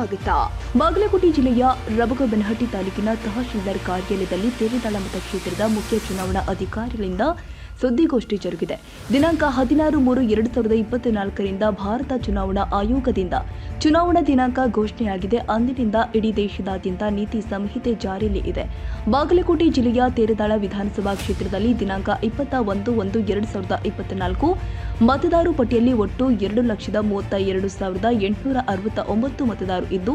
ಸ್ವಾಗತ. ಬಾಗಲಕೋಟೆ ಜಿಲ್ಲೆಯ ರಬಗಬೆನಹಟ್ಟಿ ತಾಲೂಕಿನ ತಹಶೀಲ್ದಾರ್ ಕಾರ್ಯಾಲಯದಲ್ಲಿ ತೇರೆದಾಳ ಮತಕ್ಷೇತ್ರದ ಮುಖ್ಯ ಚುನಾವಣಾ ಅಧಿಕಾರಿಗಳಿಂದ ಸುದ್ದಿಗೋಷ್ಠಿ ಜರುಗಿದೆ. ದಿನಾಂಕ ಹದಿನಾರು ಮೂರು ಎರಡು ಸಾವಿರದ ಇಪ್ಪತ್ನಾಲ್ಕರಿಂದ ಭಾರತ ಚುನಾವಣಾ ಆಯೋಗದಿಂದ ಚುನಾವಣಾ ದಿನಾಂಕ ಘೋಷಣೆಯಾಗಿದೆ. ಅಂದಿನಿಂದ ಇಡೀ ದೇಶದಾದ್ಯಂತ ನೀತಿ ಸಂಹಿತೆ ಜಾರಿಯಲ್ಲಿ ಇದೆ. ಬಾಗಲಕೋಟೆ ಜಿಲ್ಲೆಯ ತೇರದಾಳ ವಿಧಾನಸಭಾ ಕ್ಷೇತ್ರದಲ್ಲಿ ದಿನಾಂಕ ಇಪ್ಪತ್ತ ಒಂದು ಒಂದು ಎರಡು ಸಾವಿರದ ಇಪ್ಪತ್ನಾಲ್ಕು ಮತದಾರು ಪಟ್ಟಿಯಲ್ಲಿ ಒಟ್ಟು ಎರಡು ಲಕ್ಷದ ಮೂವತ್ತ ಎರಡು ಸಾವಿರದ ಎಂಟುನೂರ ಅರವತ್ತ ಒಂಬತ್ತು ಮತದಾರರು ಇದ್ದು,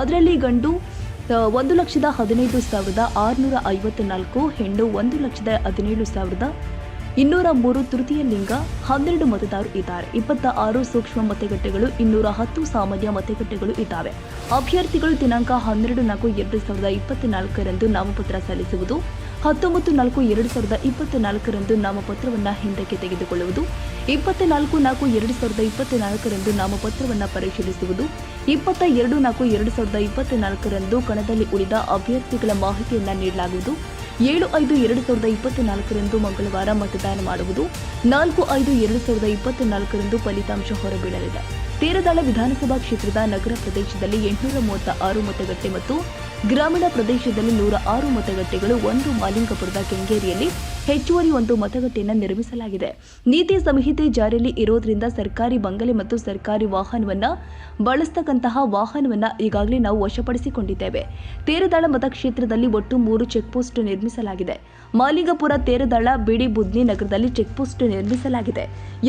ಅದರಲ್ಲಿ ಗಂಡು ಒಂದು ಲಕ್ಷದ ಹದಿನೈದು ಸಾವಿರದ ಆರುನೂರ ಐವತ್ನಾಲ್ಕು ಹೆಣ್ಣು ಒಂದು ಲಕ್ಷದ ಹದಿನೇಳು ಸಾವಿರದ ಇನ್ನೂರ ಮೂರು ತೃತೀಯ ಲಿಂಗ, ಹನ್ನೆರಡು ಮತದಾರರು ಇದ್ದಾರೆ. ಇಪ್ಪತ್ತ ಆರು ಸೂಕ್ಷ್ಮ ಮತಗಟ್ಟೆಗಳು, ಇನ್ನೂರ ಹತ್ತು ಸಾಮಾನ್ಯ ಮತಗಟ್ಟೆಗಳು ಇದ್ದಾವೆ. ಅಭ್ಯರ್ಥಿಗಳು ದಿನಾಂಕ ಹನ್ನೆರಡು ನಾಲ್ಕು ಎರಡು ಸಾವಿರದ ಇಪ್ಪತ್ನಾಲ್ಕರಂದು ನಾಮಪತ್ರ ಸಲ್ಲಿಸುವುದು. ಹತ್ತೊಂಬತ್ತು ನಾಲ್ಕು, ಎರಡು ಸಾವಿರದ ಇಪ್ಪತ್ನಾಲ್ಕರಂದು ನಾಮಪತ್ರವನ್ನು ಹಿಂದಕ್ಕೆ ತೆಗೆದುಕೊಳ್ಳುವುದು ಇಪ್ಪತ್ತ ನಾಲ್ಕು ನಾಲ್ಕು ಎರಡು ಸಾವಿರದ ಇಪ್ಪತ್ನಾಲ್ಕರಂದು ನಾಮಪತ್ರವನ್ನು ಪರಿಶೀಲಿಸುವುದು, ಇಪ್ಪತ್ತ ಎರಡು ನಾಲ್ಕು, ಎರಡು ಸಾವಿರದ ಇಪ್ಪತ್ನಾಲ್ಕರಂದು ಕಣದಲ್ಲಿ ಉಳಿದ ಅಭ್ಯರ್ಥಿಗಳ ಮಾಹಿತಿಯನ್ನು ನೀಡಲಾಗುವುದು, ಏಳು ಐದು, ಎರಡು ಸಾವಿರದ ಇಪ್ಪತ್ನಾಲ್ಕರಂದು ಮಂಗಳವಾರ ಮತದಾನ ಮಾಡುವುದು, ನಾಲ್ಕು ಐದು, ಎರಡು ಸಾವಿರದ ಇಪ್ಪತ್ನಾಲ್ಕರಂದು ಫಲಿತಾಂಶ ಹೊರಬೀಳಲಿದೆ. ತೇರದಾಳ ವಿಧಾನಸಭಾ ಕ್ಷೇತ್ರದ ನಗರ ಪ್ರದೇಶದಲ್ಲಿ ಎಂಟುನೂರ ಮೂವತ್ತ ಆರು ಮತಗಟ್ಟೆ ಮತ್ತು ಗ್ರಾಮೀಣ ಪ್ರದೇಶದಲ್ಲಿ ನೂರ ಆರು ಮತಗಟ್ಟೆಗಳು ಒಂದು ಮಾಲಿಂಗಪುರದ ಕೆಂಗೇರಿಯಲ್ಲಿ ಹೆಚ್ಚುವರಿ ಒಂದು ಮತಗಟ್ಟೆಯನ್ನು ನಿರ್ಮಿಸಲಾಗಿದೆ. ನೀತಿ ಸಂಹಿತೆ ಜಾರಿಯಲ್ಲಿ ಇರೋದ್ರಿಂದ ಸರ್ಕಾರಿ ಬಂಗಲೆ ಮತ್ತು ಸರ್ಕಾರಿ ವಾಹನವನ್ನ ಬಳಸ್ತಕ್ಕಂತಹ ವಾಹನವನ್ನ ಈಗಾಗಲೇ ನಾವು ವಶಪಡಿಸಿಕೊಂಡಿದ್ದೇವೆ. ತೇರದಾಳ ಮತಕ್ಷೇತ್ರದಲ್ಲಿ ಒಟ್ಟು ಮೂರು ಚೆಕ್ಪೋಸ್ಟ್ ನಿರ್ಮಿಸಲಾಗಿದೆ. ಮಾಲಿಂಗಪುರ ತೇರದಾಳ ಬಿಡಿ ಬುದ್ನಿ ನಗರದಲ್ಲಿ ಚೆಕ್ಪೋಸ್ಟ್ ನಿರ್ಮಿಸಲಾಗಿದೆ.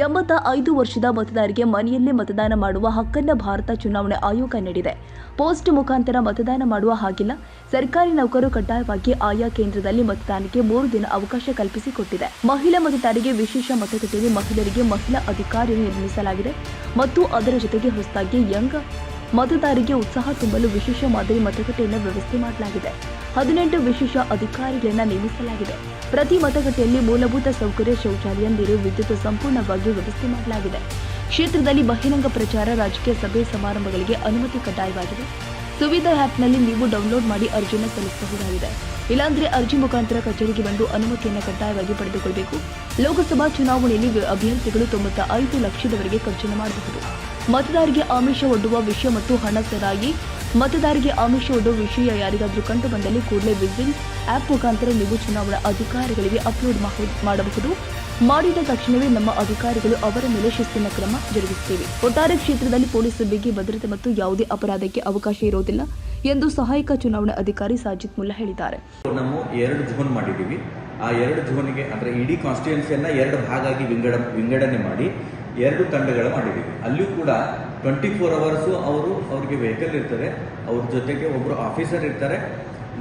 ಎಂಬತ್ತ ಐದು ವರ್ಷದ ಮತದಾರರಿಗೆ ಮನೆಯಲ್ಲೇ ಮತದಾನ ಮಾಡುವ ಹಕ್ಕನ್ನ ಭಾರತ ಚುನಾವಣಾ ಆಯೋಗ ನೀಡಿದೆ. ಪೋಸ್ಟ್ ಮುಖಾಂತರ ಮತದಾನ ಮಾಡುವ ಹಾಗಿಲ್ಲ. ಸರ್ಕಾರಿ ನೌಕರು ಕಡ್ಡಾಯವಾಗಿ ಆಯಾ ಕೇಂದ್ರದಲ್ಲಿ ಮತದಾನಕ್ಕೆ ಮೂರು ದಿನ ಅವಕಾಶ ಕಲ್ಪಿಸಿಕೊಟ್ಟಿದೆ. ಮಹಿಳಾ ಮತದಾರರಿಗೆ ವಿಶೇಷ ಮತಗಟ್ಟೆಯಲ್ಲಿ ಮಹಿಳೆಯರಿಗೆ ಮಹಿಳಾ ಅಧಿಕಾರಿಯನ್ನು ನಿರ್ಮಿಸಲಾಗಿದೆ ಮತ್ತು ಅದರ ಜೊತೆಗೆ ಹೊಸದಾಗಿ ಯಂಗ್ ಮತದಾರರಿಗೆ ಉತ್ಸಾಹ ತುಂಬಲು ವಿಶೇಷ ಮಾದರಿ ಮತಗಟ್ಟೆಯನ್ನು ವ್ಯವಸ್ಥೆ ಮಾಡಲಾಗಿದೆ. ಹದಿನೆಂಟು ವಿಶೇಷ ಅಧಿಕಾರಿಗಳನ್ನು ನೇಮಿಸಲಾಗಿದೆ. ಪ್ರತಿ ಮತಗಟ್ಟೆಯಲ್ಲಿ ಮೂಲಭೂತ ಸೌಕರ್ಯ, ಶೌಚಾಲಯ, ನೀರು, ವಿದ್ಯುತ್ ಸಂಪೂರ್ಣವಾಗಿ ವ್ಯವಸ್ಥೆ ಮಾಡಲಾಗಿದೆ. ಕ್ಷೇತ್ರದಲ್ಲಿ ಬಹಿರಂಗ ಪ್ರಚಾರ, ರಾಜಕೀಯ ಸಭೆ ಸಮಾರಂಭಗಳಿಗೆ ಅನುಮತಿ ಕಡ್ಡಾಯವಾಗಿದೆ. ಸುವಿಧಾ ಆ್ಯಪ್ನಲ್ಲಿ ನೀವು ಡೌನ್ಲೋಡ್ ಮಾಡಿ ಅರ್ಜಿಯನ್ನು ಸಲ್ಲಿಸಬಹುದಾಗಿದೆ ಇಲ್ಲಾಂದ್ರೆ ಅರ್ಜಿ ಮುಖಾಂತರ ಕಚೇರಿಗೆ ಬಂದು ಅನುಮತಿಯನ್ನು ಕಡ್ಡಾಯವಾಗಿ ಪಡೆದುಕೊಳ್ಳಬೇಕು ಲೋಕಸಭಾ ಚುನಾವಣೆಯಲ್ಲಿ ಅಭ್ಯರ್ಥಿಗಳು ತೊಂಬತ್ತ ಐದು ಲಕ್ಷದವರೆಗೆ ಖರ್ಚನ್ನು ಮಾಡಬಹುದು. ಮತದಾರರಿಗೆ ಆಮಿಷ ಒಡ್ಡುವ ವಿಷಯ ಮತ್ತು ಹಣ ಸರಾಯಿ, ಮತದಾರರಿಗೆ ಆಮಿಷ ಒಡ್ಡುವ ವಿಷಯ ಯಾರಿಗಾದರೂ ಕಂಡು ಬಂದಲ್ಲಿ ಕೂಡಲೇ ವಿಸಿಲ್ ಆ್ಯಪ್ ಮುಖಾಂತರ ನೀವು ಚುನಾವಣಾ ಅಧಿಕಾರಿಗಳಿಗೆ ಅಪ್ಲೋಡ್ ಮಾಡಬಹುದು. ಮಾಡಿದ ತಕ್ಷಣವೇ ನಮ್ಮ ಅಧಿಕಾರಿಗಳು ಅವರ ಮೇಲೆ ಶಿಸ್ತಿನ ಕ್ರಮ ಜರುಗಿಸುತ್ತೇವೆ. ಒಟ್ಟಾರೆ ಕ್ಷೇತ್ರದಲ್ಲಿ ಪೊಲೀಸ್ ಬಿಗಿ ಭದ್ರತೆ ಮತ್ತು ಯಾವುದೇ ಅಪರಾಧಕ್ಕೆ ಅವಕಾಶ ಇರುವುದಿಲ್ಲ ಎಂದು ಸಹಾಯಕ ಚುನಾವಣಾ ಅಧಿಕಾರಿ ಸಾಜಿದ್ ಮುಲ್ಲಾ ಹೇಳಿದ್ದಾರೆ. ನಾವು ಎರಡು ಝೋನ್ ಮಾಡಿದ್ದೀವಿ. ಆ ಎರಡು ಝೋನಿಗೆ ಅಂದರೆ ಇಡೀ ಕಾನ್ಸ್ಟಿಟ್ಯೂನ್ಸಿಯನ್ನ ಎರಡು ಭಾಗಾಗಿ ವಿಂಗಡ, ವಿಂಗಡಣೆ ಮಾಡಿ ಎರಡು ತಂಡಗಳು ಮಾಡಿದ್ದೀವಿ. ಅಲ್ಲಿಯೂ ಕೂಡ ಟ್ವೆಂಟಿ ಫೋರ್ ಅವರ್ಸು ಅವರು ಅವ್ರಿಗೆ ವೆಹಿಕಲ್ ಇರ್ತಾರೆ. ಅವ್ರ ಜೊತೆಗೆ ಒಬ್ಬರು ಆಫೀಸರ್ ಇರ್ತಾರೆ.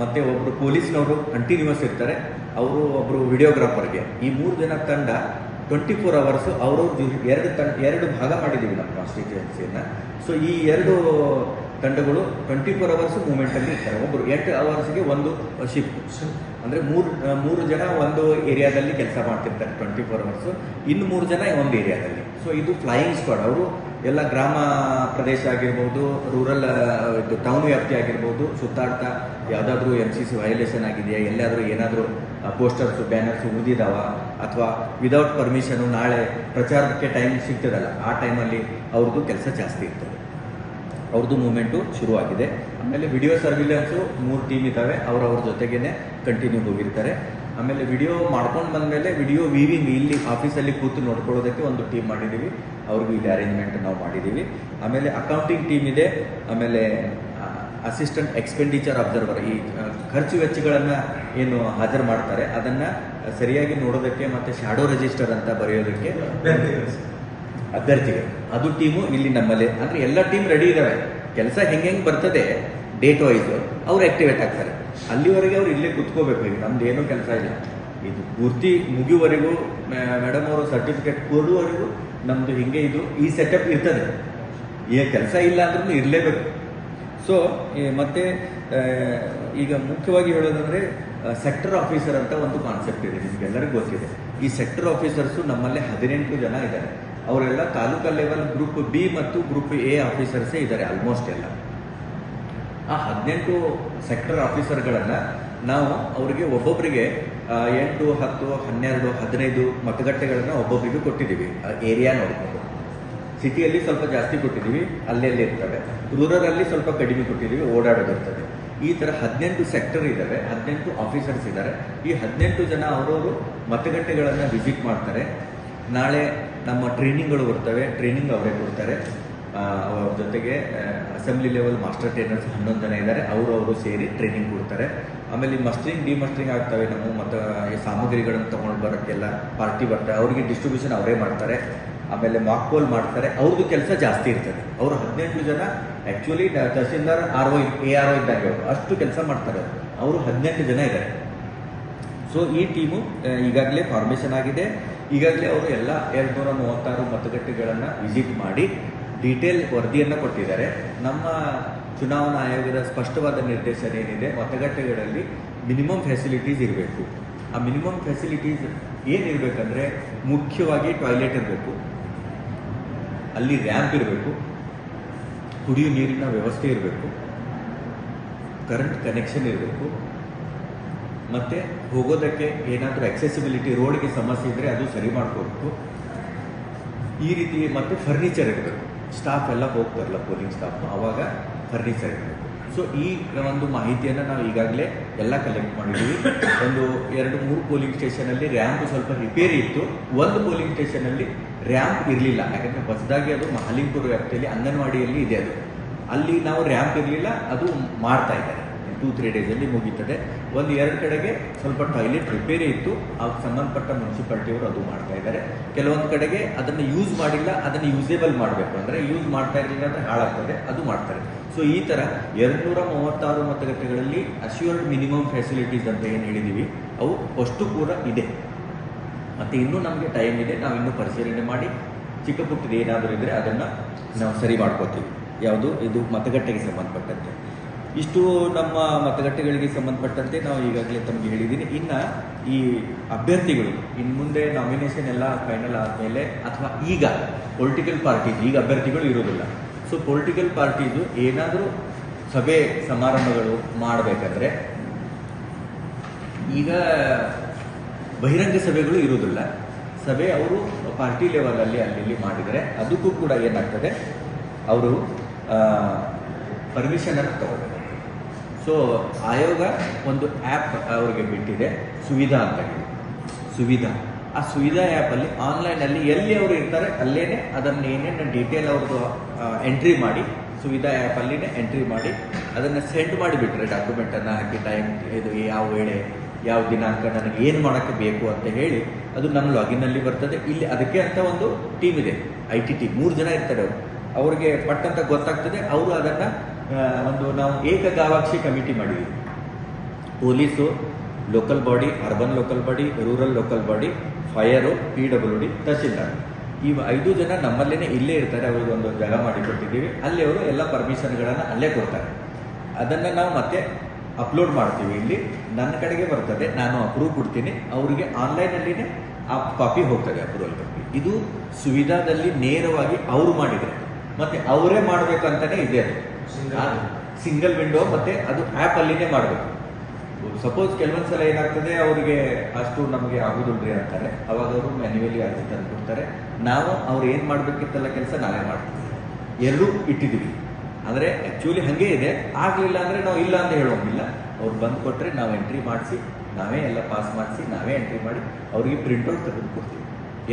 ಮತ್ತೆ ಒಬ್ಬರು ಪೊಲೀಸ್ನವರು ಕಂಟಿನ್ಯೂಸ್ ಇರ್ತಾರೆ. ಅವರು ಒಬ್ಬರು ವಿಡಿಯೋಗ್ರಾಫರ್ಗೆ. ಈ ಮೂರು ಜನ ತಂಡ ಟ್ವೆಂಟಿ ಫೋರ್ ಅವರ್ಸು ಅವರು ಎರಡು ತಂಡ ಎರಡು ಭಾಗ ಮಾಡಿದ್ದೀವಿ ನಮ್ಮ ಕಾನ್ಸ್ಟಿಟ್ಯೂನ್ಸಿಯನ್ನ ಸೊ ಈ ಎರಡು ತಂಡಗಳು ಟ್ವೆಂಟಿ ಫೋರ್ ಅವರ್ಸ್ ಮೂವ್ಮೆಂಟಲ್ಲಿ ಇರ್ತಾರೆ. ಒಬ್ಬರು ಎಂಟು ಅವರ್ಸ್ಗೆ ಒಂದು ಶಿಫ್ಟ್ ಅಂದರೆ ಮೂರು ಮೂರು ಜನ ಒಂದು ಏರಿಯಾದಲ್ಲಿ ಕೆಲಸ ಮಾಡ್ತಿರ್ತಾರೆ ಟ್ವೆಂಟಿ ಫೋರ್ ಅವರ್ಸು ಇನ್ನು ಮೂರು ಜನ ಒಂದು ಏರಿಯಾದಲ್ಲಿ ಸೊ ಇದು ಫ್ಲೈಯಿಂಗ್ ಸ್ಕ್ವಾಡ್ ಅವರು ಎಲ್ಲ ಗ್ರಾಮ ಪ್ರದೇಶ ಆಗಿರ್ಬೋದು ರೂರಲ್ ಇದು ಟೌನ್ ವ್ಯಾಪ್ತಿ ಆಗಿರ್ಬೋದು, ಸುತ್ತಾಡ್ತಾ ಯಾವುದಾದ್ರೂ ಎಂ ಸಿ ಸಿ ವೈಲೇಷನ್ ಆಗಿದೆಯಾ ಎಲ್ಲಾದರೂ ಏನಾದರೂ ಪೋಸ್ಟರ್ಸು ಬ್ಯಾನರ್ಸು ಉಳಿದಿದಾವ ಅಥವಾ ವಿದೌಟ್ ಪರ್ಮಿಷನು ನಾಳೆ ಪ್ರಚಾರಕ್ಕೆ ಟೈಮ್ ಸಿಗ್ತದಲ್ಲ, ಆ ಟೈಮಲ್ಲಿ ಅವ್ರದ್ದು ಕೆಲಸ ಜಾಸ್ತಿ ಇರ್ತದೆ. ಅವ್ರದ್ದು ಮೂಮೆಂಟು ಶುರುವಾಗಿದೆ. ಆಮೇಲೆ ವಿಡಿಯೋ ಸರ್ವಿಲೆನ್ಸು ಮೂರು ಟೀಮ್ ಇದ್ದಾವೆ ಅವರವ್ರ ಜೊತೆಗೇ ಕಂಟಿನ್ಯೂ ಹೋಗಿರ್ತಾರೆ. ಆಮೇಲೆ ವಿಡಿಯೋ ಮಾಡ್ಕೊಂಡು ಬಂದಮೇಲೆ ವಿಡಿಯೋ ವಿವಿಂಗ್ ಇಲ್ಲಿ ಆಫೀಸಲ್ಲಿ ಕೂತು ನೋಡ್ಕೊಳ್ಳೋದಕ್ಕೆ ಒಂದು ಟೀಮ್ ಮಾಡಿದ್ದೀವಿ ಅವ್ರಿಗೂ ಇಲ್ಲಿ ಅರೇಂಜ್ಮೆಂಟ್ ನಾವು ಮಾಡಿದ್ದೀವಿ ಆಮೇಲೆ ಅಕೌಂಟಿಂಗ್ ಟೀಮ್ ಇದೆ. ಆಮೇಲೆ ಅಸಿಸ್ಟೆಂಟ್ ಎಕ್ಸ್ಪೆಂಡಿಚರ್ ಅಬ್ಸರ್ವರ್ ಈ ಖರ್ಚು ವೆಚ್ಚಗಳನ್ನು ಏನು ಹಾಜರು ಮಾಡ್ತಾರೆ. ಅದನ್ನು ಸರಿಯಾಗಿ ನೋಡೋದಕ್ಕೆ ಮತ್ತು ಶ್ಯಾಡೋ ರಿಜಿಸ್ಟರ್ ಅಂತ ಬರೆಯೋದಕ್ಕೆ ಅಭ್ಯರ್ಥಿಗಳು. ಅದು ಟೀಮು ಇಲ್ಲಿ ನಮ್ಮಲ್ಲಿ. ಅಂದರೆ ಎಲ್ಲ ಟೀಮ್ ರೆಡಿ ಇದ್ದಾವೆ ಕೆಲಸ ಹೆಂಗೆ ಹೆಂಗೆ ಬರ್ತದೆ ಡೇಟ್ ವೈಸ್ ಅವ್ರು ಆಕ್ಟಿವೇಟ್ ಆಗ್ತಾರೆ. ಅಲ್ಲಿವರೆಗೆ ಅವ್ರು ಇಲ್ಲೇ ಕುತ್ಕೋಬೇಕು. ನಮ್ದು ಏನೂ ಕೆಲಸ ಇಲ್ಲ. ಇದು ಪೂರ್ತಿ ಮುಗಿಯುವವರೆಗೂ ಮೇಡಮ್ ಅವರು ಸರ್ಟಿಫಿಕೇಟ್ ಕೊಡುವವರೆಗೂ ನಮ್ದು ಹಿಂಗೆ ಇದು, ಈ ಸೆಟಪ್ ಇರ್ತದೆ. ಈಗ ಕೆಲಸ ಇಲ್ಲ ಅಂದ್ರೂ ಇರಲೇಬೇಕು. ಸೊ ಮತ್ತೆ ಈಗ ಮುಖ್ಯವಾಗಿ ಹೇಳೋದಂದ್ರೆ ಸೆಕ್ಟರ್ ಆಫೀಸರ್ ಅಂತ ಒಂದು ಕಾನ್ಸೆಪ್ಟ್ ಇದೆ. ನಿಮ್ಗೆಲ್ಲರಿಗೂ ಗೊತ್ತಿದೆ. ಈ ಸೆಕ್ಟರ್ ಆಫೀಸರ್ಸು ನಮ್ಮಲ್ಲಿ ಹದಿನೆಂಟು ಜನ ಇದ್ದಾರೆ. ಅವರೆಲ್ಲ ತಾಲೂಕಾ ಲೆವೆಲ್ ಗ್ರೂಪ್ ಬಿ ಮತ್ತು ಗ್ರೂಪ್ ಎ ಆಫೀಸರ್ಸೇ ಇದ್ದಾರೆ ಆಲ್ಮೋಸ್ಟ್ ಎಲ್ಲ. ಆ ಹದಿನೆಂಟು ಸೆಕ್ಟರ್ ಆಫೀಸರ್ಗಳನ್ನು ನಾವು ಅವರಿಗೆ ಒಬ್ಬೊಬ್ಬರಿಗೆ ಎಂಟು, ಹತ್ತು, ಹನ್ನೆರಡು, ಹದಿನೈದು ಮತಗಟ್ಟೆಗಳನ್ನು ಒಬ್ಬೊಬ್ಬರಿಗೆ ಕೊಟ್ಟಿದ್ದೀವಿ. ಏರಿಯಾ ನೋಡಿಕೊಂಡು. ಸಿಟಿಯಲ್ಲಿ ಸ್ವಲ್ಪ ಜಾಸ್ತಿ ಕೊಟ್ಟಿದ್ದೀವಿ, ಅಲ್ಲೆಲ್ಲಿ ಇರ್ತವೆ. ರೂರಲಲ್ಲಿ ಸ್ವಲ್ಪ ಕಡಿಮೆ ಕೊಟ್ಟಿದ್ದೀವಿ ಓಡಾಡೋದಿರ್ತದೆ ಈ ಥರ ಹದಿನೆಂಟು ಸೆಕ್ಟರ್ ಇದ್ದಾವೆ ಹದಿನೆಂಟು ಆಫೀಸರ್ಸ್ ಇದ್ದಾರೆ ಈ ಹದಿನೆಂಟು ಜನ ಅವರವರು ಮತಗಟ್ಟೆಗಳನ್ನು ವಿಸಿಟ್ ಮಾಡ್ತಾರೆ. ನಾಳೆ ನಮ್ಮ ಟ್ರೈನಿಂಗ್ಗಳು ಬರ್ತವೆ ಟ್ರೈನಿಂಗ್ ಅವರೇ ಕೊಡ್ತಾರೆ. ಅವ್ರ ಜೊತೆಗೆ ಅಸೆಂಬ್ಲಿ ಲೆವೆಲ್ ಮಾಸ್ಟರ್ ಟ್ರೈನರ್ಸ್ ಹನ್ನೊಂದು ಜನ ಇದ್ದಾರೆ. ಅವರು ಅವರು ಸೇರಿ ಟ್ರೈನಿಂಗ್ ಕೊಡ್ತಾರೆ. ಆಮೇಲೆ ಈ ಮಸ್ಟ್ರಿಂಗ್ ಡಿಮಸ್ಟ್ರಿಂಗ್ ಆಗ್ತವೆ. ನಮ್ಮ ಮತ್ತು ಈ ಸಾಮಗ್ರಿಗಳನ್ನು ತೊಗೊಂಡು ಬರೋಕ್ಕೆಲ್ಲ ಪಾರ್ಟಿ ಬರ್ತಾರೆ. ಅವರಿಗೆ ಡಿಸ್ಟ್ರಿಬ್ಯೂಷನ್ ಅವರೇ ಮಾಡ್ತಾರೆ. ಆಮೇಲೆ ಮಾಕ್ ಪೋಲ್ ಮಾಡ್ತಾರೆ. ಅವ್ರದ್ದು ಕೆಲಸ ಜಾಸ್ತಿ ಇರ್ತದೆ. ಅವರು ಹದಿನೆಂಟು ಜನ actually tahsildar R O, A R O ಇದ್ದಾಗ ಅಷ್ಟು ಕೆಲಸ ಮಾಡ್ತಾರೆ ಅವರು. ಹದಿನೆಂಟು ಜನ ಇದ್ದಾರೆ. ಸೊ ಈ ಟೀಮು ಈಗಾಗಲೇ ಫಾರ್ಮೇಷನ್ ಆಗಿದೆ. ಈಗಾಗಲೇ ಅವರು ಎಲ್ಲ ಎರಡು ನೂರ ಮೂವತ್ತಾರು ಮತಗಟ್ಟೆಗಳನ್ನು ವಿಸಿಟ್ ಮಾಡಿ ಡೀಟೇಲ್ ವರದಿಯನ್ನು ಕೊಟ್ಟಿದ್ದಾರೆ. ನಮ್ಮ ಚುನಾವಣಾ ಆಯೋಗದ ಸ್ಪಷ್ಟವಾದ ನಿರ್ದೇಶನ ಏನಿದೆ, ಮತಗಟ್ಟೆಗಳಲ್ಲಿ ಮಿನಿಮಮ್ ಫೆಸಿಲಿಟೀಸ್ ಇರಬೇಕು. ಆ ಮಿನಿಮಮ್ ಫೆಸಿಲಿಟೀಸ್ ಏನಿರಬೇಕಂದ್ರೆ ಮುಖ್ಯವಾಗಿ ಟಾಯ್ಲೆಟ್ ಇರಬೇಕು. ಅಲ್ಲಿ ರ್ಯಾಂಪ್ ಇರಬೇಕು. ಕುಡಿಯುವ ನೀರಿನ ವ್ಯವಸ್ಥೆ ಇರಬೇಕು. ಕರೆಂಟ್ ಕನೆಕ್ಷನ್ ಇರಬೇಕು. ಮತ್ತೆ ಹೋಗೋದಕ್ಕೆ ಏನಾದರೂ ಅಕ್ಸೆಸಿಬಿಲಿಟಿ ರೋಡ್ಗೆ ಸಮಸ್ಯೆ ಇದ್ದರೆ ಅದು ಸರಿ ಮಾಡಿಕೊಡ್ಬೇಕು ಈ ರೀತಿ ಮತ್ತು ಫರ್ನಿಚರ್ ಇರಬೇಕು. ಸ್ಟಾಫ್ ಎಲ್ಲ ಹೋಗ್ತಾರಲ್ಲ ಪೋಲಿಂಗ್ ಸ್ಟಾಫ್ನು ಆವಾಗ ಫರ್ನಿಚರ್ ಇರಬೇಕು. ಸೊ ಈ ಒಂದು ಮಾಹಿತಿಯನ್ನು ನಾವು ಈಗಾಗಲೇ ಎಲ್ಲ ಕಲೆಕ್ಟ್ ಮಾಡಿದ್ದೀವಿ ಒಂದು ಎರಡು ಮೂರು ಪೋಲಿಂಗ್ ಸ್ಟೇಷನಲ್ಲಿ ರ್ಯಾಂಪ್ ಸ್ವಲ್ಪ ರಿಪೇರಿ ಇತ್ತು. ಒಂದು ಪೋಲಿಂಗ್ ಸ್ಟೇಷನಲ್ಲಿ ರ್ಯಾಂಪ್ ಇರಲಿಲ್ಲ. ಯಾಕಂದರೆ ಹೊಸದಾಗಿ ಅದು ಮಹಾಲಿಂಗಪುರ ವ್ಯಾಪ್ತಿಯಲ್ಲಿ ಅಂಗನವಾಡಿಯಲ್ಲಿ ಇದೆ ಅದು. ಅಲ್ಲಿ ನಾವು ರ್ಯಾಂಪ್ ಇರಲಿಲ್ಲ, ಅದು ಮಾಡ್ತಾ ಇದ್ದಾರೆ. ಟೂ ತ್ರೀ ಡೇಸಲ್ಲಿ ಮುಗೀತದೆ. ಒಂದು ಎರಡು ಕಡೆಗೆ ಸ್ವಲ್ಪ ಟಾಯ್ಲೆಟ್ ರಿಪೇರಿ ಇತ್ತು. ಅವ್ರು ಸಂಬಂಧಪಟ್ಟ ಮುನ್ಸಿಪಾಲ್ಟಿಯವರು ಅದು ಮಾಡ್ತಾ ಇದ್ದಾರೆ. ಕೆಲವೊಂದು ಕಡೆಗೆ ಅದನ್ನು ಯೂಸ್ ಮಾಡಿಲ್ಲ, ಅದನ್ನು ಯೂಸೇಬಲ್ ಮಾಡಬೇಕು. ಅಂದರೆ ಯೂಸ್ ಮಾಡ್ತಾ ಇರಲಿಲ್ಲ ಅಂದರೆ ಹಾಳಾಗ್ತದೆ. ಅದು ಮಾಡ್ತಾರೆ. ಸೊ ಈ ಥರ ಎರಡುನೂರ ಮೂವತ್ತಾರು ಮತಗಟ್ಟೆಗಳಲ್ಲಿ ಅಶ್ಯೂರ್ಡ್ ಮಿನಿಮಮ್ ಫೆಸಿಲಿಟೀಸ್ ಅಂತ ಏನು ಹೇಳಿದ್ದೀವಿ ಅವು ಅಷ್ಟು ಕೂಡ ಇದೆ. ಮತ್ತು ಇನ್ನೂ ನಮಗೆ ಟೈಮ್ ಇದೆ. ನಾವು ಇನ್ನೂ ಪರಿಶೀಲನೆ ಮಾಡಿ ಚಿಕ್ಕ ಪುಟ್ಟದ ಏನಾದರೂ ಇದ್ದರೆ ಅದನ್ನು ನಾವು ಸರಿ ಮಾಡ್ಕೋತೀವಿ. ಯಾವುದು? ಇದು ಮತಗಟ್ಟೆಗೆ ಸಂಬಂಧಪಟ್ಟಂತೆ. ಇಷ್ಟು ನಮ್ಮ ಮತಗಟ್ಟೆಗಳಿಗೆ ಸಂಬಂಧಪಟ್ಟಂತೆ ನಾವು ಈಗಾಗಲೇ ತಮಗೆ ಹೇಳಿದ್ದೀನಿ ಇನ್ನು ಈ ಅಭ್ಯರ್ಥಿಗಳು ಇನ್ನು ಮುಂದೆ ನಾಮಿನೇಷನ್ ಎಲ್ಲ ಫೈನಲ್ ಆದಮೇಲೆ ಅಥವಾ ಈಗ ಪೊಲಿಟಿಕಲ್ ಪಾರ್ಟಿ ಈಗ ಅಭ್ಯರ್ಥಿಗಳು ಇರೋದಿಲ್ಲ ಸೊ ಪೊಲಿಟಿಕಲ್ ಪಾರ್ಟೀಸು ಏನಾದರೂ ಸಭೆ ಸಮಾರಂಭಗಳು ಮಾಡಬೇಕಾದ್ರೆ ಈಗ ಬಹಿರಂಗ ಸಭೆಗಳು ಇರೋದಿಲ್ಲ ಸಭೆ ಅವರು ಪಾರ್ಟಿ ಲೆವೆಲಲ್ಲಿ ಅಲ್ಲಿ ಮಾಡಿದರೆ ಅದಕ್ಕೂ ಕೂಡ ಏನಾಗ್ತದೆ? ಅವರು ಪರ್ಮಿಷನನ್ನು ತಗೋಬೇಕು ಸೊ ಆಯೋಗ ಒಂದು ಆ್ಯಪ್ ಅವರಿಗೆ ಬಿಟ್ಟಿದೆ, ಸುವಿಧಾ ಅಂತ ಹೇಳಿ. ಸುವಿಧಾ. ಆ ಸುವಿಧಾ ಆ್ಯಪಲ್ಲಿ ಆನ್ಲೈನಲ್ಲಿ ಎಲ್ಲಿ ಅವರು ಇರ್ತಾರೆ ಅಲ್ಲೇ ಅದನ್ನು ಏನೇನು ಡೀಟೇಲ್ ಅವ್ರದ್ದು ಎಂಟ್ರಿ ಮಾಡಿ, ಸುವಿಧಾ ಆ್ಯಪಲ್ಲಿನೇ ಎಂಟ್ರಿ ಮಾಡಿ, ಅದನ್ನು ಸೆಂಡ್ ಮಾಡಿಬಿಟ್ರೆ ಡಾಕ್ಯುಮೆಂಟನ್ನು ಹಾಕಿ ಟೈಮ್ ಇದು ಯಾವ ವೇಳೆ, ಯಾವ ದಿನಾಂಕ ನನಗೆ ಏನು ಮಾಡೋಕ್ಕೆ ಬೇಕು ಅಂತ ಹೇಳಿ, ಅದು ನಮ್ಮ ಲಾಗಿನ್ನಲ್ಲಿ ಬರ್ತದೆ. ಇಲ್ಲಿ ಅದಕ್ಕೆ ಅಂತ ಒಂದು ಟೀಮ್ ಇದೆ ಐ ಟಿ ಟಿ ಮೂರು ಜನ ಇರ್ತಾರೆ ಅವರು. ಅವ್ರಿಗೆ ಪಟ್ಟಂತ ಗೊತ್ತಾಗ್ತದೆ, ಅವರು ಅದನ್ನು ಒಂದು ನಾವು ಏಕಗಾವಾಕ್ಷಿ ಕಮಿಟಿ ಮಾಡಿದ್ದೀವಿ police, local body, urban local body, rural local body, fire, P W D tahsildar ಈ ಐದು ಜನ ನಮ್ಮಲ್ಲೇ ಇಲ್ಲೇ ಇರ್ತಾರೆ, ಅವ್ರಿಗೆ ಒಂದು ಜಾಗ ಮಾಡಿ ಕೊಟ್ಟಿದ್ದೀವಿ. ಅಲ್ಲಿ ಅವರು ಎಲ್ಲ ಪರ್ಮಿಷನ್ಗಳನ್ನು ಅಲ್ಲೇ ಕೊಡ್ತಾರೆ. ಅದನ್ನು ನಾವು ಮತ್ತೆ ಅಪ್ಲೋಡ್ ಮಾಡ್ತೀವಿ ಇಲ್ಲಿ. ನನ್ನ ಕಡೆಗೆ ಬರ್ತದೆ, ನಾನು ಅಪ್ರೂವ್ ಕೊಡ್ತೀನಿ. ಅವರಿಗೆ ಆನ್ಲೈನಲ್ಲಿನೇ ಆ ಕಾಪಿ ಹೋಗ್ತದೆ ಅಪ್ರೂವಲ್ ಕಾಪಿ. ಇದು ಸುವಿಧಾದಲ್ಲಿ ನೇರವಾಗಿ ಅವರು ಮಾಡಿದರೆ. ಮತ್ತೆ ಅವರೇ ಮಾಡಬೇಕಂತಾನೆ ಇದೆ ಅದು. ಸಿಂಗಲ್ ವಿಂಡೋ ಮತ್ತೆ ಅದು ಆ್ಯಪ್ ಅಲ್ಲಿನೇ ಮಾಡಬೇಕು. ಸಪೋಸ್ ಕೆಲವೊಂದ್ಸಲ ಏನಾಗ್ತದೆ ಅವರಿಗೆ ಅಷ್ಟು ನಮಗೆ ಆಗುದಿಲ್ರಿ ಅಂತಾರೆ. ಅವಾಗ ಅವರು ಮ್ಯಾನ್ಯುವಲಿ ಅರ್ಜಿ ತಂದು ಕೊಡ್ತಾರೆ ನಾವು ಅವ್ರು ಏನು ಮಾಡಬೇಕಿತ್ತಲ್ಲ ಕೆಲಸ ನಾವೇ ಮಾಡ್ತೀವಿ. ಎರಡೂ ಇಟ್ಟಿದ್ದೀವಿ. ಅಂದರೆ ಆ್ಯಕ್ಚುಲಿ ಹಾಗೆ ಇದೆ. ಆಗಲಿಲ್ಲ ಅಂದರೆ ನಾವು ಇಲ್ಲ ಅಂತ ಹೇಳೋಂಗಿಲ್ಲ. ಅವ್ರು ಬಂದು ಕೊಟ್ಟರೆ ನಾವು ಎಂಟ್ರಿ ಮಾಡಿಸಿ ನಾವೇ ಎಲ್ಲ ಪಾಸ್ ಮಾಡಿಸಿ ನಾವೇ ಎಂಟ್ರಿ ಮಾಡಿ ಅವರಿಗೆ ಪ್ರಿಂಟ್ಔಟ್ ತೆಗೆದು ಕೊಡ್ತೀವಿ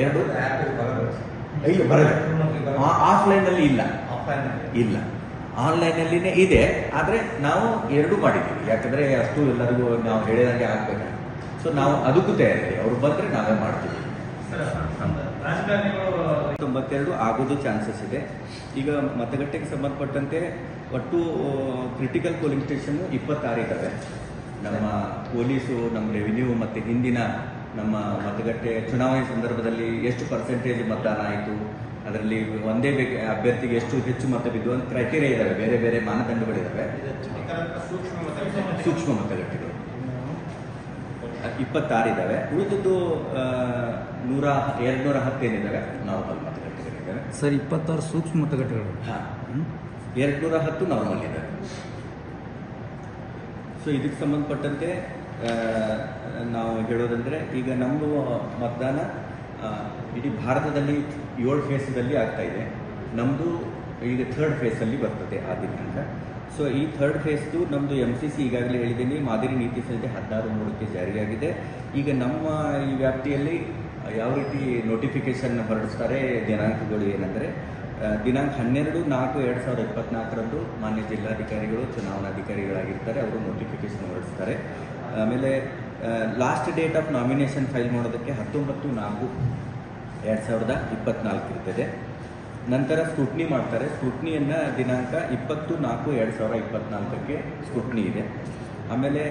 ಎರಡು ಇಲ್ಲ ಬರಲ್ಲ. ಆಫ್ಲೈನಲ್ಲಿ ಇಲ್ಲ. ಇಲ್ಲ. ಆನ್ಲೈನಲ್ಲಿನೇ ಇದೆ ಆದರೆ ನಾವು ಎರಡೂ ಮಾಡಿದ್ದೀವಿ. ಯಾಕಂದರೆ ಅಷ್ಟು ಎಲ್ಲರಿಗೂ ನಾವು ಹೇಳಿದಂಗೆ ಆಗಬೇಕು ಸೊ ನಾವು ಅದಕ್ಕೂ ತಯಾರಿ ಅವ್ರು ಬಂದರೆ ನಾವೇ ಮಾಡ್ತೀವಿ. ತೊಂಬತ್ತೆರಡು ಆಗೋದು ಚಾನ್ಸಸ್ ಇದೆ. ಈಗ ಮತಗಟ್ಟೆಗೆ ಸಂಬಂಧಪಟ್ಟಂತೆ ಒಟ್ಟು ಕ್ರಿಟಿಕಲ್ ಪೋಲಿಂಗ್ ಸ್ಟೇಷನ್ ಇಪ್ಪತ್ತಾರು ಇದ್ದಾವೆ. ನಮ್ಮ ಪೊಲೀಸು ನಮ್ಮ ರೆವಿನ್ಯೂ ಮತ್ತು ಹಿಂದಿನ ನಮ್ಮ ಮತಗಟ್ಟೆ ಚುನಾವಣೆ ಸಂದರ್ಭದಲ್ಲಿ ಎಷ್ಟು ಪರ್ಸೆಂಟೇಜ್ ಮತದಾನ ಆಯಿತು? ಅದರಲ್ಲಿ ಒಂದೇ ಅಭ್ಯರ್ಥಿಗೆ ಎಷ್ಟು ಹೆಚ್ಚು ಮತ ಬಿದ್ದು ಅಂತ ಕ್ರೈಟೀರಿಯಾ ಇದ್ದಾವೆ ಬೇರೆ ಬೇರೆ ಮಾನದಂಡಗಳಿದ್ದಾವೆ ಸೂಕ್ಷ್ಮ ಮತಗಟ್ಟೆಗಳು. ಇಪ್ಪತ್ತಾರು ಇದ್ದಾವೆ ಉಳಿದದ್ದು ನೂರ ಎರಡು ನೂರ ಹತ್ತೇನಿದ್ದಾವೆ ನಾರ್ಮಲ್ ಮತಗಟ್ಟೆಗಳಿದ್ದಾವೆ ಸರ್ ಇಪ್ಪತ್ತಾರು ಸೂಕ್ಷ್ಮ ಮತಗಟ್ಟೆಗಳು. ಹಾಂ. ಎರಡು ನೂರ ಹತ್ತು ನಾರ್ಮಲ್ ಇದ್ದಾವೆ ಸೊ ಇದಕ್ಕೆ ಸಂಬಂಧಪಟ್ಟಂತೆ ನಾವು ಹೇಳೋದಂದರೆ ಈಗ ನಮ್ಮದು ಮತದಾನ ಇಡೀ ಭಾರತದಲ್ಲಿ ಏಳು ಫೇಸ್ದಲ್ಲಿ ಆಗ್ತಾಯಿದೆ ನಮ್ಮದು ಈಗ ಥರ್ಡ್ ಫೇಸಲ್ಲಿ ಬರ್ತದೆ ಆ ದಿನಾಂಕ. ಸೊ ಈ ಥರ್ಡ್ ಫೇಸ್ದು ನಮ್ಮದು ಎಂ ಸಿ ಸಿ ಈಗಾಗಲೇ ಹೇಳಿದ್ದೀನಿ, ಮಾದರಿ ನೀತಿ ಸಂಹಿತೆ ಹದಿನಾರು ಮೂರಕ್ಕೆ ಜಾರಿಯಾಗಿದೆ. ಈಗ ನಮ್ಮ ಈ ವ್ಯಾಪ್ತಿಯಲ್ಲಿ ಯಾವ ರೀತಿ ನೋಟಿಫಿಕೇಶನ್ ಹೊರಡಿಸ್ತಾರೆ ದಿನಾಂಕಗಳು ಏನಂದರೆ ದಿನಾಂಕ ಹನ್ನೆರಡು, ನಾಲ್ಕು, ಎರಡು ಸಾವಿರದ ಇಪ್ಪತ್ನಾಲ್ಕರಂದು ಮಾನ್ಯ ಜಿಲ್ಲಾಧಿಕಾರಿಗಳು, ಚುನಾವಣಾಧಿಕಾರಿಗಳಾಗಿರ್ತಾರೆ, ಅವರು ನೋಟಿಫಿಕೇಶನ್ ಹೊರಡಿಸ್ತಾರೆ. ಆಮೇಲೆ last date of nomination file ಮಾಡೋದಕ್ಕೆ ಹತ್ತೊಂಬತ್ತು ನಾಲ್ಕು ಎರಡು ಸಾವಿರದ ಇಪ್ಪತ್ನಾಲ್ಕು ಇರ್ತದೆ. ನಂತರ ಸ್ಕ್ರೂಟ್ನಿ ಮಾಡ್ತಾರೆ. ಸ್ಕ್ರೂಟ್ನಿಯನ್ನು ದಿನಾಂಕ ಇಪ್ಪತ್ತು ನಾಲ್ಕು ಎರಡು ಸಾವಿರ ಇಪ್ಪತ್ನಾಲ್ಕಕ್ಕೆ ಸ್ಕ್ರೂಟ್ನಿ ಇದೆ. ಆಮೇಲೆ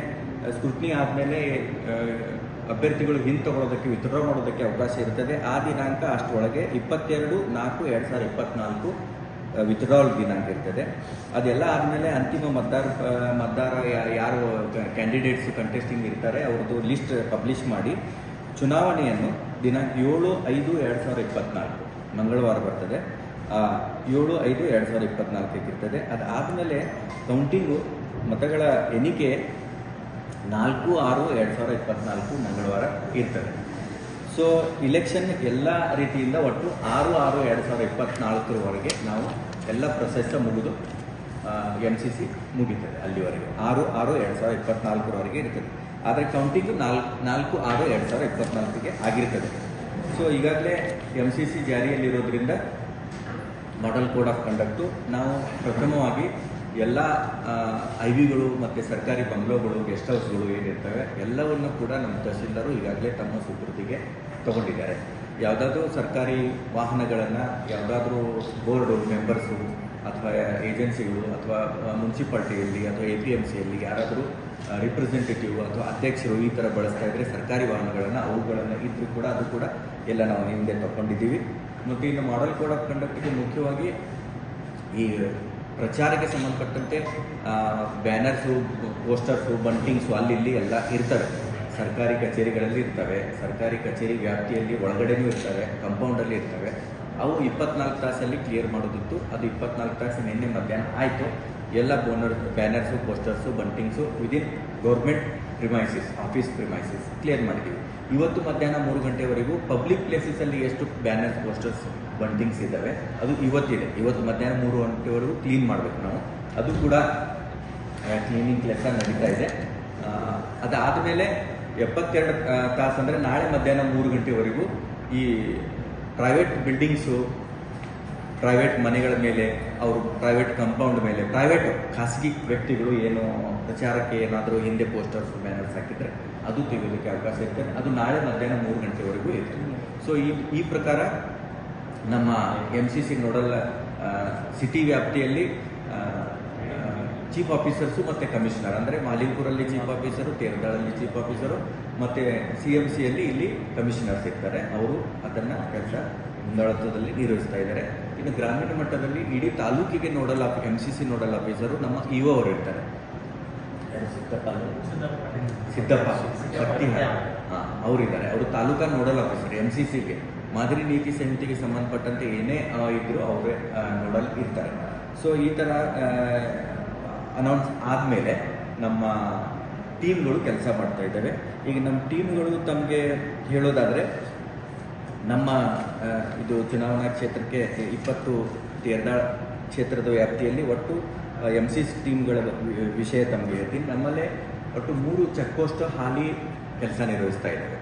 ಸ್ಕ್ರೂಟ್ನಿ ಆದಮೇಲೆ ಅಭ್ಯರ್ಥಿಗಳು ಹಿಂತಗೊಳ್ಳೋದಕ್ಕೆ ವಿತ್ಡ್ರಾ ಮಾಡೋದಕ್ಕೆ ಅವಕಾಶ ಇರ್ತದೆ. ಆ ದಿನಾಂಕ ಅಷ್ಟರೊಳಗೆ ಇಪ್ಪತ್ತೆರಡು ನಾಲ್ಕು ಎರಡು ಸಾವಿರ ಇಪ್ಪತ್ನಾಲ್ಕು ವಿತ್ಡ್ರಾಲ್ ದಿನ ಆಗಿರ್ತದೆ. ಅದೆಲ್ಲ ಆದಮೇಲೆ ಅಂತಿಮ ಮತದಾರ ಮತದಾರ ಯಾರು ಕ್ಯಾಂಡಿಡೇಟ್ಸ್ ಕಂಟೆಸ್ಟಿಂಗ್ ಇರ್ತಾರೆ, ಅವ್ರದ್ದು ಲಿಸ್ಟ್ ಪಬ್ಲಿಷ್ ಮಾಡಿ ಚುನಾವಣೆಯನ್ನು ದಿನಾಂಕ ಏಳು ಐದು ಎರಡು ಸಾವಿರದ ಇಪ್ಪತ್ನಾಲ್ಕು, ಮಂಗಳವಾರ ಬರ್ತದೆ. ಏಳು ಐದು ಎರಡು ಸಾವಿರದ ಇಪ್ಪತ್ನಾಲ್ಕಕ್ಕೆ ಇರ್ತದೆ. ಅದಾದಮೇಲೆ ಕೌಂಟಿಂಗು ಮತಗಳ ಎಣಿಕೆ ನಾಲ್ಕು ಆರು ಎರಡು ಸಾವಿರದ ಇಪ್ಪತ್ನಾಲ್ಕು ಮಂಗಳವಾರ ಇರ್ತದೆ. ಸೊ ಇಲೆಕ್ಷನ್ ಎಲ್ಲ ರೀತಿಯಿಂದ ಒಟ್ಟು ಆರು ಆರು ಎರಡು ಸಾವಿರದ ಇಪ್ಪತ್ತ್ನಾಲ್ಕರವರೆಗೆ ನಾವು ಎಲ್ಲ ಪ್ರೊಸೆಸ್ ಮುಗಿದು ಎಂ ಸಿ ಸಿ ಮುಗೀತದೆ ಅಲ್ಲಿವರೆಗೆ. ಆರು ಆರು ಎರಡು ಸಾವಿರದ ಇಪ್ಪತ್ತ್ನಾಲ್ಕರವರೆಗೆ ಇರ್ತದೆ. ಆದರೆ ಕೌಂಟಿಂಗು ನಾಲ್ಕು ನಾಲ್ಕು ಆರು ಎರಡು ಸಾವಿರದ ಇಪ್ಪತ್ನಾಲ್ಕಿಗೆ ಆಗಿರ್ತದೆ. ಸೊ ಈಗಾಗಲೇ ಎಂ ಸಿ ಸಿ ಜಾರಿಯಲ್ಲಿರೋದ್ರಿಂದ ಮಾಡಲ್ ಕೋಡ್ ಆಫ್ ಕಂಡಕ್ಟು ನಾವು ಪ್ರಥಮವಾಗಿ ಎಲ್ಲ ಐ ವಿಗಳು ಮತ್ತು ಸರ್ಕಾರಿ ಬಂಗ್ಲೋಗಳು, ಗೆಸ್ಟ್ ಹೌಸ್ಗಳು ಏನಿರ್ತವೆ, ಎಲ್ಲವನ್ನು ಕೂಡ ನಮ್ಮ ತಹಸೀಲ್ದಾರು ಈಗಾಗಲೇ ತಮ್ಮ ಸುಪೃತಿಗೆ ತಗೊಂಡಿದ್ದಾರೆ. ಯಾವುದಾದ್ರೂ ಸರ್ಕಾರಿ ವಾಹನಗಳನ್ನು, ಯಾವುದಾದ್ರೂ ಬೋರ್ಡು ಮೆಂಬರ್ಸು ಅಥವಾ ಏಜೆನ್ಸಿಗಳು ಅಥವಾ ಮುನ್ಸಿಪಾಲ್ಟಿಯಲ್ಲಿ ಅಥವಾ ಎ ಪಿ ಎಂ ಸಿಯಲ್ಲಿ ಯಾರಾದರೂ ರಿಪ್ರೆಸೆಂಟೇಟಿವ್ ಅಥವಾ ಅಧ್ಯಕ್ಷರು ಈ ಥರ ಬಳಸ್ತಾ ಇದ್ದರೆ ಸರ್ಕಾರಿ ವಾಹನಗಳನ್ನು ಅವುಗಳನ್ನು ಇದ್ದರೂ ಕೂಡ ಅದು ಕೂಡ ಎಲ್ಲ ನಾವು ಹಿಂದೆ ತಗೊಂಡಿದ್ದೀವಿ ಮತ್ತು ಇನ್ನು ಮಾಡಲ್ ಕೋಡ್ ಆಫ್ ಕಂಡಕ್ಟಿಗೆ ಮುಖ್ಯವಾಗಿ ಈ ಪ್ರಚಾರಕ್ಕೆ ಸಂಬಂಧಪಟ್ಟಂತೆ ಬ್ಯಾನರ್ಸು ಪೋಸ್ಟರ್ಸು ಬಂಟಿಂಗ್ಸು ಅಲ್ಲಿ ಇಲ್ಲಿ ಎಲ್ಲ ಇರ್ತವೆ. ಸರ್ಕಾರಿ ಕಚೇರಿಗಳಲ್ಲಿ ಇರ್ತವೆ. ಸರ್ಕಾರಿ ಕಚೇರಿ ವ್ಯಾಪ್ತಿಯಲ್ಲಿ ಒಳಗಡೆನೂ ಇರ್ತವೆ. ಕಂಪೌಂಡಲ್ಲಿ ಇರ್ತವೆ. ಅವು ಇಪ್ಪತ್ನಾಲ್ಕು ತಾಸಲ್ಲಿ ಕ್ಲಿಯರ್ ಮಾಡೋದಿತ್ತು. ಅದು ಇಪ್ಪತ್ನಾಲ್ಕು ತಾಸು ನಿನ್ನೆ ಮಧ್ಯಾಹ್ನ ಆಯಿತು. ಎಲ್ಲ ಬೋನರ್ banners posters buntings within government premises office premises clear ಮಾಡಿದ್ದೀವಿ. ಇವತ್ತು ಮಧ್ಯಾಹ್ನ ಮೂರು ಗಂಟೆವರೆಗೂ ಪಬ್ಲಿಕ್ ಪ್ಲೇಸಸಲ್ಲಿ ಎಷ್ಟು ಬ್ಯಾನರ್ಸ್ ಪೋಸ್ಟರ್ಸ್ ಬಂಟಿಂಗ್ಸ್ ಇದ್ದಾವೆ. ಅದು ಇವತ್ತಿದೆ. ಇವತ್ತು ಮಧ್ಯಾಹ್ನ ಮೂರು ಗಂಟೆವರೆಗೂ ಕ್ಲೀನ್ ಮಾಡಬೇಕು ನಾವು. ಅದು ಕೂಡ ಕ್ಲೀನಿಂಗ್ ಕೆಲಸ ನಡೀತಾ ಇದೆ. ಅದಾದ ಮೇಲೆ ಎಪ್ಪತ್ತೆರಡು ತಾಸು ಅಂದರೆ ನಾಳೆ ಮಧ್ಯಾಹ್ನ ಮೂರು ಗಂಟೆವರೆಗೂ ಈ ಪ್ರೈವೇಟ್ ಬಿಲ್ಡಿಂಗ್ಸು ಪ್ರೈವೇಟ್ ಮನೆಗಳ ಮೇಲೆ, ಅವರು ಪ್ರೈವೇಟ್ ಕಂಪೌಂಡ್ ಮೇಲೆ ಪ್ರೈವೇಟ್ ಖಾಸಗಿ ವ್ಯಕ್ತಿಗಳು ಏನು ಪ್ರಚಾರಕ್ಕೆ ಏನಾದರೂ ಹಿಂದೆ ಪೋಸ್ಟರ್ಸ್ ಬ್ಯಾನರ್ಸ್ ಹಾಕಿದರೆ ಅದು ತೆಗೆಯೋದಕ್ಕೆ ಅವಕಾಶ ಇರ್ತದೆ. ಅದು ನಾಳೆ ಮಧ್ಯಾಹ್ನ ಮೂರು ಗಂಟೆವರೆಗೂ ಇರ್ತದೆ. ಸೊ ಈ ಈ ಪ್ರಕಾರ ನಮ್ಮ M C C nodal city ವ್ಯಾಪ್ತಿಯಲ್ಲಿ ಚೀಫ್ ಆಫೀಸರ್ಸು ಮತ್ತು ಕಮಿಷನರ್ ಅಂದರೆ ಮಾಲಿಪುರಲ್ಲಿ ಚೀಫ್ ಆಫೀಸರು ತೇರದಾಳಲ್ಲಿ ಚೀಫ್ ಆಫೀಸರು ಮತ್ತು ಸಿ ಎಂ ಸಿಯಲ್ಲಿ ಇಲ್ಲಿ ಕಮಿಷನರ್ಸ್ ಇರ್ತಾರೆ ಅವರು ಅದನ್ನು ಕೆಲಸ ಮುಂದಾಳತ್ವದಲ್ಲಿ ನಿರ್ವಹಿಸ್ತಾ ಇದ್ದಾರೆ. ಇನ್ನು ಗ್ರಾಮೀಣ ಮಟ್ಟದಲ್ಲಿ ಇಡೀ ತಾಲೂಕಿಗೆ nodal of M C C nodal officer ನಮ್ಮ ಇ ಒ ಅವರು? ಇರ್ತಾರೆ ಸಿದ್ದಪ್ಪ? ಸಿದ್ದಪ್ಪ. ಶಕ್ತಿ ಹಾಂ ಅವರಿದ್ದಾರೆ. ಅವರು taluka nodal officer M C ಸಿಗೆ ಮಾದರಿ ನೀತಿ ಸಂಹಿತೆಗೆ ಸಂಬಂಧಪಟ್ಟಂತೆ ಏನೇ ಇದ್ದರೂ ಅವರೇ ನೋಡಲ್ ಇರ್ತಾರೆ. ಸೊ ಈ ಥರ ಅನೌನ್ಸ್ ಆದಮೇಲೆ ನಮ್ಮ ಟೀಮ್ಗಳು ಕೆಲಸ ಮಾಡ್ತಾ ಇದ್ದಾವೆ ಈಗ ನಮ್ಮ ಟೀಮ್ಗಳು ತಮಗೆ ಹೇಳೋದಾದರೆ, ನಮ್ಮ ಇದು ಚುನಾವಣಾ ಕ್ಷೇತ್ರಕ್ಕೆ ಇಪ್ಪತ್ತು ತೇರ್ದಾಳ ಕ್ಷೇತ್ರದ ವ್ಯಾಪ್ತಿಯಲ್ಲಿ ಒಟ್ಟು ಎಂ ಸಿ ಟೀಮ್ಗಳ ವಿಷಯ ತಮಗೆ ಹೇಳ್ತೀನಿ. ನಮ್ಮಲ್ಲೇ ಒಟ್ಟು ಮೂರು ಚೆಕ್ ಹಾಲಿ ಕೆಲಸ ನಿರ್ವಹಿಸ್ತಾ ಇದ್ದಾವೆ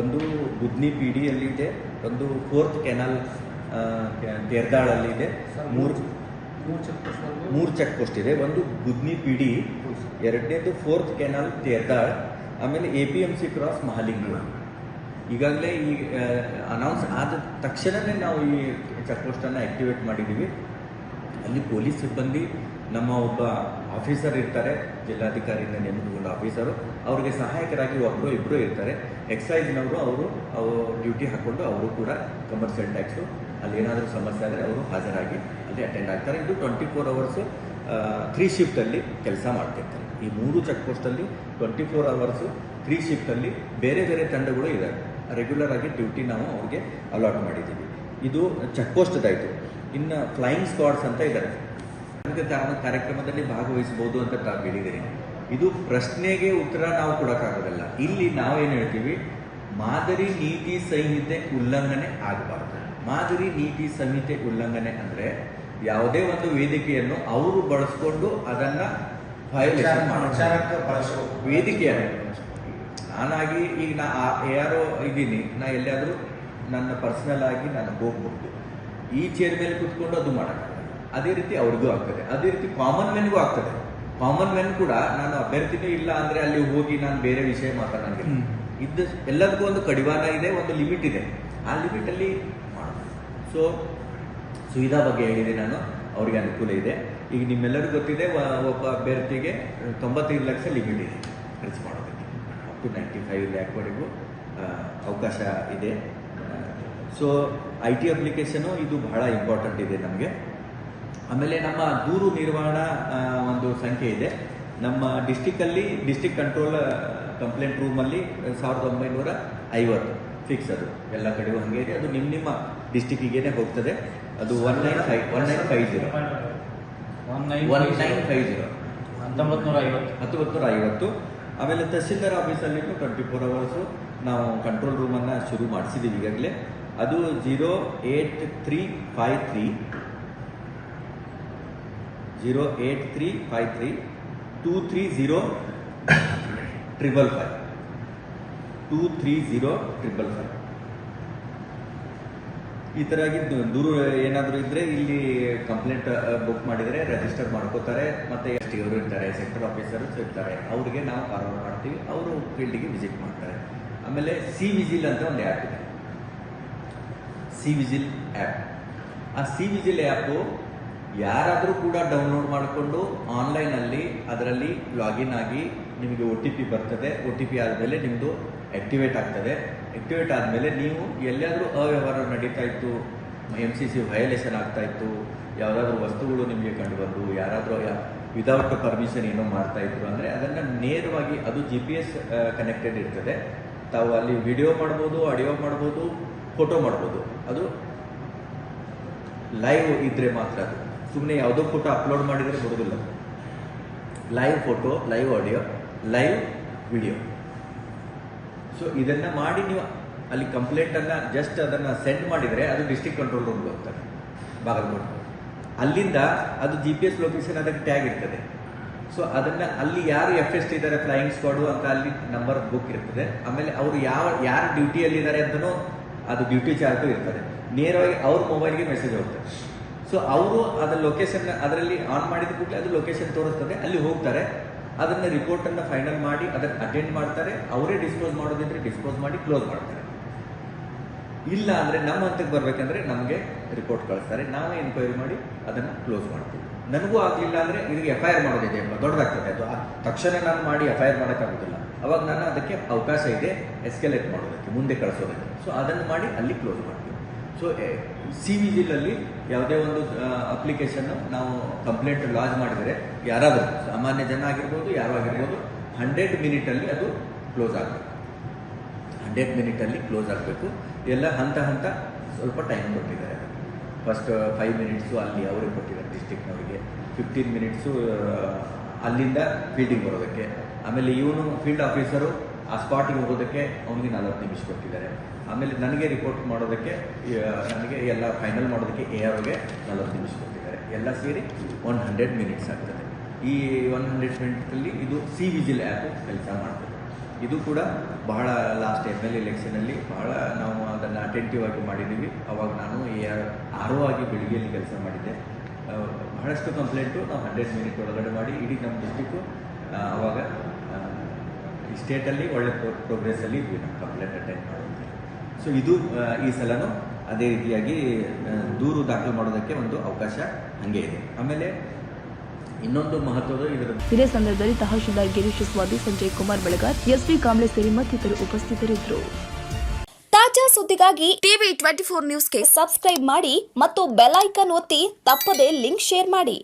ಒಂದು ಬುದ್ನಿ ಪಿ ಡಿಯಲ್ಲಿ ಇದೆ ಒಂದು ಫೋರ್ತ್ ಕೆನಾಲ್ ಆ, ಕೆ- ತೇರ್ದಾಳಲ್ಲಿ ಇದೆ. ಮೂರು ಮೂರು ಚೆಕ್ ಪೋಸ್ಟ್ ಇದೆ. ಒಂದು ಬುದ್ನಿ ಪಿಡಿ ಎರಡನೇದು ಫೋರ್ತ್ ಕೆನಾಲ್ ತೇರ್ದಾಳ್ ಆಮೇಲೆ A P M C cross Mahalinga ಈಗಾಗಲೇ ಈ ಅನೌನ್ಸ್ ಆದ ತಕ್ಷಣವೇ ನಾವು ಈ ಚೆಕ್ ಪೋಸ್ಟನ್ನು ಆ್ಯಕ್ಟಿವೇಟ್ ಮಾಡಿದ್ದೀವಿ. ಅಲ್ಲಿ ಪೊಲೀಸ್ ಸಿಬ್ಬಂದಿ ನಮ್ಮ ಒಬ್ಬ ಆಫೀಸರ್ ಇರ್ತಾರೆ, ಜಿಲ್ಲಾಧಿಕಾರಿಯಿಂದ ನೇಮಕಗೊಂಡ ಆಫೀಸರು. ಅವರಿಗೆ ಸಹಾಯಕರಾಗಿ ಒಬ್ಬರು ಇಬ್ಬರು ಇರ್ತಾರೆ. ಎಕ್ಸೈಸ್ನವರು ಅವರು ಅವರು ಡ್ಯೂಟಿ ಹಾಕ್ಕೊಂಡು ಅವರು ಕೂಡ ಕಮರ್ಷಿಯಲ್ ಟ್ಯಾಕ್ಸು ಅಲ್ಲಿ ಏನಾದರೂ ಸಮಸ್ಯೆ ಆದರೆ ಅವರು ಹಾಜರಾಗಿ ಅಲ್ಲಿ ಅಟೆಂಡ್ ಆಗ್ತಾರೆ. ಇದು ಟ್ವೆಂಟಿ ಫೋರ್ ಅವರ್ಸು ತ್ರೀ ಶಿಫ್ಟಲ್ಲಿ ಕೆಲಸ ಮಾಡ್ತಿರ್ತಾರೆ. ಈ ಮೂರು ಚೆಕ್ ಪೋಸ್ಟಲ್ಲಿ ಟ್ವೆಂಟಿ ಫೋರ್ ಅವರ್ಸು ತ್ರೀ ಶಿಫ್ಟಲ್ಲಿ ಬೇರೆ ಬೇರೆ ತಂಡಗಳು ಇದ್ದಾವೆ ರೆಗ್ಯುಲರ್ ಆಗಿ ಡ್ಯೂಟಿ ನಾವು ಅವ್ರಿಗೆ ಅಲಾಟ್ ಮಾಡಿದ್ದೀವಿ. ಇದು ಚೆಕ್ ಪೋಸ್ಟ್ದಾಯಿತು ಇನ್ನು ಫ್ಲೈಯಿಂಗ್ ಸ್ಕ್ವಾಡ್ಸ್ ಅಂತ ಇದ್ದಾರೆ ಕಾರಣ ಕಾರ್ಯಕ್ರಮದಲ್ಲಿ ಭಾಗವಹಿಸಬಹುದು ಅಂತ ತಾವು ಹೇಳಿದ್ದೀರಿ ಇದು ಪ್ರಶ್ನೆಗೆ ಉತ್ತರ ನಾವು ಕೊಡೋಕ್ಕಾಗೋದಲ್ಲ. ಇಲ್ಲಿ ನಾವೇನು ಹೇಳ್ತೀವಿ? ಮಾದರಿ ನೀತಿ ಸಂಹಿತೆ ಉಲ್ಲಂಘನೆ ಆಗಬಾರ್ದು. ಮಾದರಿ ನೀತಿ ಸಂಹಿತೆ ಉಲ್ಲಂಘನೆ ಅಂದ್ರೆ ಯಾವುದೇ ಒಂದು ವೇದಿಕೆಯನ್ನು ಅವರು ಬಳಸ್ಕೊಂಡು ಅದನ್ನ ವಯೋಲೇಷನ್ ವೇದಿಕೆಯನ್ನು ನಾನಾಗಿ ಈಗ ನಾ ಆ- ಯಾರೋ ಇದ್ದೀನಿ ನಾ ಎಲ್ಲಿಯಾದರೂ ನನ್ನ ಪರ್ಸನಲ್ ಆಗಿ ನಾನು ಹೋಗ್ಬಹುದು. ಈ ಚೇರ್ ಮೇಲೆ ಕುತ್ಕೊಂಡು ಅದು ಮಾಡೋಕ್ಕಾಗಲ್ಲ ಅದೇ ರೀತಿ ಅವ್ರದ್ದು ಆಗ್ತದೆ. ಅದೇ ರೀತಿ ಕಾಮನ್ ಮೆನ್ಗೂ ಆಗ್ತದೆ. ಕಾಮನ್ ಮೆನ್ ಕೂಡ ನಾನು ಅಭ್ಯರ್ಥಿನೇ ಇಲ್ಲ ಅಂದ್ರೆ ಅಲ್ಲಿ ಹೋಗಿ ನಾನು ಬೇರೆ ವಿಷಯ ಮಾತಾಡಂಗಿಲ್ಲ. ಇದ್ದ ಎಲ್ಲದಕ್ಕೂ ಒಂದು ಕಡಿವಾಣ ಇದೆ ಒಂದು ಲಿಮಿಟ್ ಇದೆ. ಆ ಲಿಮಿಟ್ ಅಲ್ಲಿ ಸೊ ಸುವಿಧಾ ಬಗ್ಗೆ ಹೇಳಿದೆ ನಾನು. ಅವರಿಗೆ ಅನುಕೂಲ ಇದೆ. ಈಗ ನಿಮ್ಮೆಲ್ಲರಿಗೂ ಗೊತ್ತಿದೆ ಒಬ್ಬ ಅಭ್ಯರ್ಥಿಗೆ ತೊಂಬತ್ತೈದು ಲಕ್ಷ ಲಿಮಿಟ್ ಇದೆ. ಖರ್ಚು ಮಾಡೋದಕ್ಕೆ. ಅಪ್ ಟು ನೈಂಟಿ ಫೈವ್ ಲ್ಯಾಕ್ವರೆಗೂ ಅವಕಾಶ ಇದೆ. ಸೊ ಐ ಟಿ ಅಪ್ಲಿಕೇಶನು ಇದು ಬಹಳ ಇಂಪಾರ್ಟೆಂಟ್ ಇದೆ ನಮಗೆ. ಆಮೇಲೆ ನಮ್ಮ ದೂರು ನಿರ್ವಹಣಾ ಒಂದು ಸಂಖ್ಯೆ ಇದೆ. ನಮ್ಮ ಡಿಸ್ಟಿಕ್ಕಲ್ಲಿ ಡಿಸ್ಟಿಕ್ ಕಂಟ್ರೋಲ್ ಕಂಪ್ಲೇಂಟ್ ರೂಮಲ್ಲಿ ಸಾವಿರದ ಒಂಬೈನೂರ ಐವತ್ತು ಫಿಕ್ಸ್ ಅದು. ಎಲ್ಲ ಕಡೆಗೂ ಹಾಗೆ ಇದೆ. ಅದು ನಿಮ್ಮ ನಿಮ್ಮ ಡಿಸ್ಟಿಕ್ಕಿಗೇನೆ ಹೋಗ್ತದೆ. ಅದು one nine five one nine five zero one nine one nine five zero. ಹತ್ತೊಂಬತ್ತು ನೂರ ಐವತ್ತು. ಹತ್ತೊಂಬತ್ತು ನೂರ ಐವತ್ತು. ಆಮೇಲೆ ತಹಸೀಲ್ದಾರ್ ಆಫೀಸಲ್ಲಿ ಟ್ವೆಂಟಿ ಫೋರ್ ಅವರ್ಸು ನಾವು ಕಂಟ್ರೋಲ್ ರೂಮನ್ನು ಶುರು ಮಾಡಿಸಿದ್ದೀವಿ ಈಗಾಗಲೇ. ಅದು zero eight three five three zero eight three five three two three zero triple five two three zero triple five ಈ ಥರ ಆಗಿ ದೂರು ಏನಾದರೂ ಇದ್ದರೆ ಇಲ್ಲಿ ಕಂಪ್ಲೇಂಟ್ ಬುಕ್ ಮಾಡಿದರೆ ರಿಜಿಸ್ಟರ್ ಮಾಡ್ಕೋತಾರೆ. ಮತ್ತೆ ಎಷ್ಟು ಇವರು ಇರ್ತಾರೆ ಸೆಕ್ಟರ್ ಆಫೀಸರ್ಸ್ ಇರ್ತಾರೆ. ಅವ್ರಿಗೆ ನಾವು ಫಾರ್ವರ್ಡ್ ಮಾಡ್ತೀವಿ. ಅವರು ಫೀಲ್ಡಿಗೆ ವಿಸಿಟ್ ಮಾಡ್ತಾರೆ. ಆಮೇಲೆ ಸಿ ವಿಜಿಲ್ ಅಂತ ಒಂದು ಆ್ಯಪ್ ಇದೆ. ಸಿ ವಿಜಿಲ್ ಆ್ಯಪ್ ಆ ಸಿ ವಿಜಿಲ್ ಆ್ಯಪು ಯಾರಾದರೂ ಕೂಡ ಡೌನ್ಲೋಡ್ ಮಾಡಿಕೊಂಡು ಆನ್ಲೈನಲ್ಲಿ ಅದರಲ್ಲಿ ಲಾಗಿನ್ ಆಗಿ ನಿಮಗೆ ಒ ಟಿ ಪಿ ಬರ್ತದೆ. ಒ ಟಿ ಪಿ ಆದಮೇಲೆ ನಿಮ್ಮದು ಆ್ಯಕ್ಟಿವೇಟ್ ಆಗ್ತದೆ. ಆ್ಯಕ್ಟಿವೇಟ್ ಆದಮೇಲೆ ನೀವು ಎಲ್ಲಿಯಾದರೂ ಅವ್ಯವಹಾರ ನಡೀತಾ ಇತ್ತು ಎಂ ಸಿ ಸಿ ವಯಲೇಷನ್ ಆಗ್ತಾ ಇತ್ತು, ಯಾವುದಾದ್ರೂ ವಸ್ತುಗಳು ನಿಮಗೆ ಕಂಡು ಬಂದು ಯಾರಾದರೂ ವಿದೌಟ್ ಪರ್ಮಿಷನ್ ಏನೋ ಮಾಡ್ತಾ ಇದ್ರು ಅಂದರೆ ಅದನ್ನು ನೇರವಾಗಿ ಅದು ಜಿ ಪಿ ಎಸ್ ಕನೆಕ್ಟೆಡ್ ಇರ್ತದೆ. ತಾವು ಅಲ್ಲಿ ವಿಡಿಯೋ ಮಾಡ್ಬೋದು ಆಡಿಯೋ ಮಾಡ್ಬೋದು ಫೋಟೋ ಮಾಡ್ಬೋದು. ಅದು ಲೈವ್ ಇದ್ದರೆ ಮಾತ್ರ ಅದು. ಸುಮ್ಮನೆ ಯಾವುದೋ ಫೋಟೋ ಅಪ್ಲೋಡ್ ಮಾಡಿದರೆ ಬರೋದಿಲ್ಲ. Live photo live audio live video so ಇದನ್ನ ಮಾಡಿ ನೀವು ಅಲ್ಲಿ ಕಂಪ್ಲೇಂಟನ್ನು ಜಸ್ಟ್ ಅದನ್ನ ಸೆಂಡ್ ಮಾಡಿದರೆ ಅದು ಡಿಸ್ಟಿಕ್ ಕಂಟ್ರೋಲ್ ರೂಮ್ಗೆ ಹೋಗ್ತದೆ, ಬಾಗಲಕೋಟೆ. ಅಲ್ಲಿಂದ ಅದು ಜಿ ಪಿ ಎಸ್ ಲೊಕೇಶನ್ ಅದಕ್ಕೆ ಟ್ಯಾಗ್ ಇರ್ತದೆ. ಸೊ ಅದನ್ನ ಅಲ್ಲಿ ಯಾರು ಎಫ್ ಎಸ್ ಇದ್ದಾರೆ ಫ್ಲೈಯಿಂಗ್ ಸ್ಕ್ವಾಡು ಅಂತ ಅಲ್ಲಿ ನಂಬರ್ ಬುಕ್ ಇರ್ತದೆ. ಆಮೇಲೆ ಅವರು ಯಾವ, ಯಾರು ಡ್ಯೂಟಿಯಲ್ಲಿ ಇದ್ದಾರೆ ಅಂತಲೂ ಅದು ಡ್ಯೂಟಿ ಚಾರ್ಟು ಇರ್ತದೆ. ನೇರವಾಗಿ ಅವ್ರ ಮೊಬೈಲ್ಗೆ ಮೆಸೇಜ್ ಹೋಗ್ತದೆ. ಸೊ ಅವರು ಅದರ ಲೊಕೇಶನ್ ಅದರಲ್ಲಿ ಆನ್ ಮಾಡಿದ ಕೂಡಲೇ ಅದು ಲೊಕೇಶನ್ ತೋರಿಸ್ತದೆ. ಅಲ್ಲಿ ಹೋಗ್ತಾರೆ. ಅದನ್ನ ರಿಪೋರ್ಟ್ ಅನ್ನ ಫೈನಲ್ ಮಾಡಿ, ಅದನ್ನ ಅಟೆಂಡ್ ಮಾಡ್ತಾರೆ. ಅವರೇ ಡಿಸ್ಪೋಸ್ ಮಾಡೋದಿದ್ರೆ ಡಿಸ್ಪೋಸ್ ಮಾಡಿ ಕ್ಲೋಸ್ ಮಾಡ್ತಾರೆ. ಇಲ್ಲ ಅಂದ್ರೆ ನಮ್ಮ ಹಂತಕ್ಕೆ ಬರಬೇಕಂದ್ರೆ ನಮಗೆ ರಿಪೋರ್ಟ್ ಕಳಿಸ್ತಾರೆ. ನಾವೇ ಎನ್ಕ್ವೈರಿ ಮಾಡಿ ಅದನ್ನ ಕ್ಲೋಸ್ ಮಾಡ್ತೀವಿ. ನನಗೂ ಆಗಲಿಲ್ಲ ಅಂದ್ರೆ ಇದಕ್ಕೆ ಎಫ್ ಐ ಆರ್ ಮಾಡೋದಿದೆ ಎಂಬ ದೊಡ್ಡದಾಗ್ತದೆ. ಅದು ತಕ್ಷಣ ನಾನು ಮಾಡಿ ಎಫ್ ಐ ಆರ್ ಮಾಡೋಕ್ಕಾಗೋದಿಲ್ಲ. ಅವಾಗ ನಾನು ಅದಕ್ಕೆ ಅವಕಾಶ ಇದೆ ಎಸ್ಕೆಲೆಕ್ಟ್ ಮಾಡೋದಕ್ಕೆ, ಮುಂದೆ ಕಳಿಸೋದಕ್ಕೆ. ಸೊ ಅದನ್ನು ಮಾಡಿ ಅಲ್ಲಿ ಕ್ಲೋಸ್ ಮಾಡ್ತೀವಿ. ಸೊ ಸಿ ವಿ ಯಾವುದೇ ಒಂದು ಅಪ್ಲಿಕೇಶನ್ ನಾವು ಕಂಪ್ಲೇಂಟ್ ಲಾಜ್ ಮಾಡಿದರೆ ಯಾರಾದರೂ, ಸಾಮಾನ್ಯ ಜನ ಆಗಿರ್ಬೋದು, ಯಾರು ಆಗಿರ್ಬೋದು ಹಂಡ್ರೆಡ್ ಮಿನಿಟಲ್ಲಿ ಅದು ಕ್ಲೋಸ್ ಆಗಬೇಕು. ಹಂಡ್ರೆಡ್ ಮಿನಿಟಲ್ಲಿ ಕ್ಲೋಸ್ ಆಗಬೇಕು. ಎಲ್ಲ ಹಂತ ಹಂತ ಸ್ವಲ್ಪ ಟೈಮ್ ಕೊಟ್ಟಿದ್ದಾರೆ. ಫಸ್ಟ್ ಫೈವ್ ಮಿನಿಟ್ಸು ಅಲ್ಲಿ ಅವರೇ ಕೊಟ್ಟಿದ್ದಾರೆ ಡಿಸ್ಟಿಕ್ನವರಿಗೆ ಫಿಫ್ಟೀನ್ ಮಿನಿಟ್ಸು ಅಲ್ಲಿಂದ ಫೀಲ್ಡಿಗೆ ಬರೋದಕ್ಕೆ. ಆಮೇಲೆ ಇವನು ಫೀಲ್ಡ್ ಆಫೀಸರು ಆ ಸ್ಪಾಟಿಗೆ ಹೋಗೋದಕ್ಕೆ ಅವನಿಗೆ ನಲವತ್ತು ನಿಮಿಷ ಕೊಟ್ಟಿದ್ದಾರೆ. ಆಮೇಲೆ ನನಗೆ ರಿಪೋರ್ಟ್ ಮಾಡೋದಕ್ಕೆ ನನಗೆ ಎಲ್ಲ ಫೈನಲ್ ಮಾಡೋದಕ್ಕೆ ಎ ಆರ್ಗೆ ನಲವತ್ತು ನಿಮಿಷ ಕೊಟ್ಟಿದ್ದಾರೆ. ಎಲ್ಲ ಸೇರಿ ಒನ್ ಹಂಡ್ರೆಡ್ ಮಿನಿಟ್ಸ್ ಆಗ್ತದೆ. ಈ ಒನ್ ಹಂಡ್ರೆಡ್ ಮಿನಿಟ್ಸಲ್ಲಿ ಇದು ಸಿ ವಿಜಿಲ್ ಆ್ಯಪ್ ಕೆಲಸ ಮಾಡ್ತದೆ. ಇದು ಕೂಡ ಬಹಳ ಲಾಸ್ಟ್ ಎಂ ಎಲ್ ಎಲೆಕ್ಷನಲ್ಲಿ ಬಹಳ ನಾವು ಅದನ್ನು ಅಟೆಂಟಿವ್ ಆಗಿ ಮಾಡಿದ್ದೀವಿ. ಅವಾಗ ನಾನು ಎ ಆರ್ ಆರೋ ಆಗಿ ಬೆಳಿಗ್ಗೆಯಲ್ಲಿ ಕೆಲಸ ಮಾಡಿದ್ದೆ. ಬಹಳಷ್ಟು ಕಂಪ್ಲೇಂಟು ನಾವು ಹಂಡ್ರೆಡ್ ಮಿನಿಟ್ ಒಳಗಡೆ ಮಾಡಿ, ಇಡೀ ನಮ್ಮ ಡಿಸ್ಟಿಕ್ಕು ಅವಾಗ ಈ ಸ್ಟೇಟಲ್ಲಿ ಒಳ್ಳೆ ಪ್ರೋಗ್ರೆಸ್ಸಲ್ಲಿ ಇದ್ವಿ ನಾವು ಕಂಪ್ಲೇಂಟ್ ಅಟೆಂಡ್ ಮಾಡೋದಕ್ಕೆ ಸೊ ಇದು ಈ ಸಲನೂ ಅದೇ ರೀತಿಯಾಗಿ ದೂರು ದಾಖಲು ಮಾಡೋದಕ್ಕೆ ಒಂದು ಅವಕಾಶ ಹಾಗೆ ಇದೆ. ಆಮೇಲೆ ಇನ್ನೊಂದು ಮಹತ್ವದ ಇದರ ಇದೇ ಸಂದರ್ಭದಲ್ಲಿ ತಹಶೀಲ್ದಾರ್ ಗಿರೀಶ್ ಸ್ವಾಮಿ ಸಂಜಯ್ ಕುಮಾರ್ ಬೆಳಗಾರ್ ಎಸ್ಪಿ ಕಾಂಬ್ಳೆ ಸೇರಿ ಮತ್ತಿತರರು ಉಪಸ್ಥಿತರಿದ್ದರು. ತಾಜಾ ಸುದ್ದಿಗಾಗಿ ಟಿವಿ ಟ್ವೆಂಟಿ ಫೋರ್ ನ್ಯೂಸ್ಗೆ ಸಬ್ಸ್ಕ್ರೈಬ್ ಮಾಡಿ ಮತ್ತು ಬೆಲ್ ಐಕನ್ ಒತ್ತಿ ತಪ್ಪದೇ ಲಿಂಕ್ ಶೇರ್ ಮಾಡಿ.